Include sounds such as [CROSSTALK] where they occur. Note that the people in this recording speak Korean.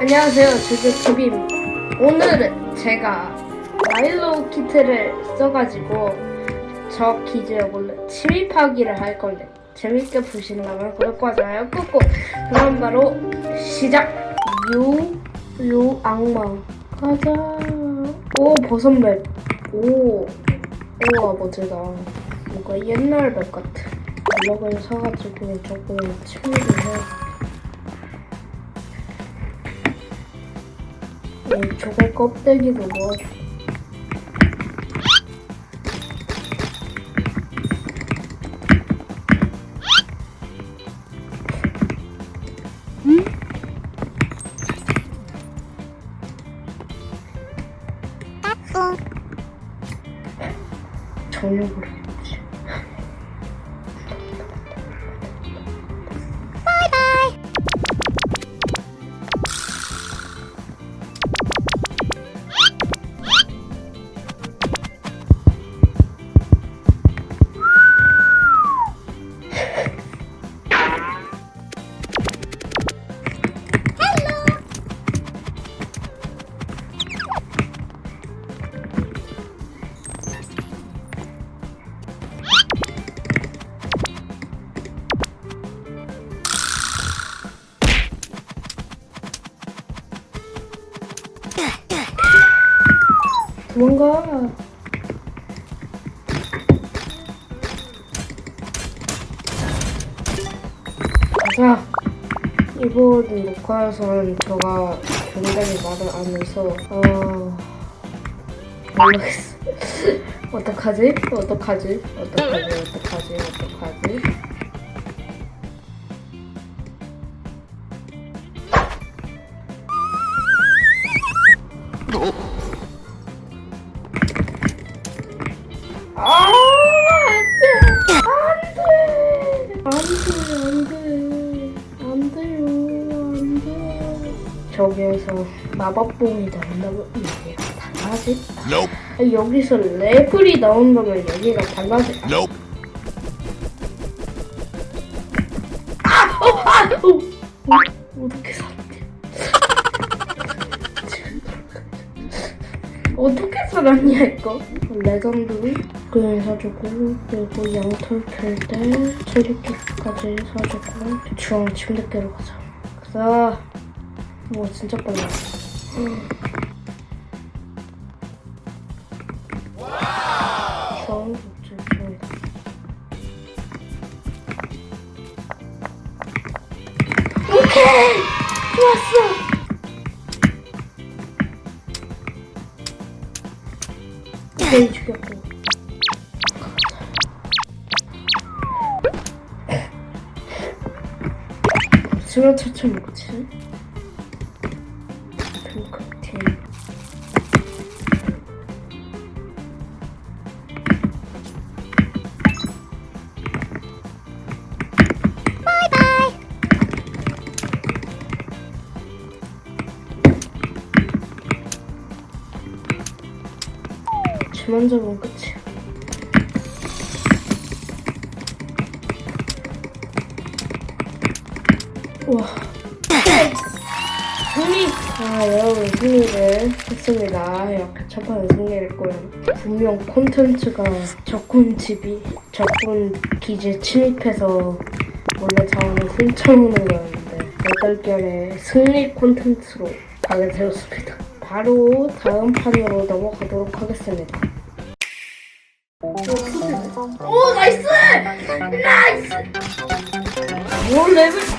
안녕하세요, 주주TV입니다. 오늘은 제가 마일로 키트를 써가지고 저 기지에 원래 침입하기를 할 건데 재밌게 보신다면 구독과 좋아요 꾹꾹! 그럼 바로 시작! 요, 요 악마. 가자! 오 버섯맵. 오 우와 멋지다. 뭔가 옛날 맵 같아. 블럭을 사가지고 조금 침입을 해 이 저거 껍데기도 넣어줘. 저녁으로 도망가. 자, 이번 녹화에서는 제가 굉장히 말을 안 해서, 어, 모르겠어. [LAUGHS] 어떡하지? 어떡하지? 어떡하지? 어떡하지? 어떡하지? 아, 안 돼! 안 돼! 안 돼! 안 돼요! 안 돼! 저기에서 마법봉이 나온다고 이게 달라지? Nope. 여기서 레플이 나온다면 여기가 달라지? Nope. 아! 어! 아! 어! 어, 어떻게 살았지? [LAUGHS] 어떻게 살았냐 이거? 레전드 그걸 사주고 그리고 양털 켤때 체리키까지 사주고 주황 침대깨로 가자. 가자. 뭐 진짜 빨라. 음. 주황 좋습니다. 오케이! 좋았어! 오케이 죽였고 수면 차차 먹지? 핑크팀 주만 잡으면 끝이야 우와 승리! 아 여러분 승리를 했습니다 이렇게 첫 번째 승리를 했고요 분명 콘텐츠가 적군 집이 적군 기지에 침입해서 원래 자원을 훔쳐오는 거였는데 여덟결의 승리 콘텐츠로 가게 되었습니다 바로 다음 판으로 넘어가도록 하겠습니다 오 나이스! 나이스! 오 레벨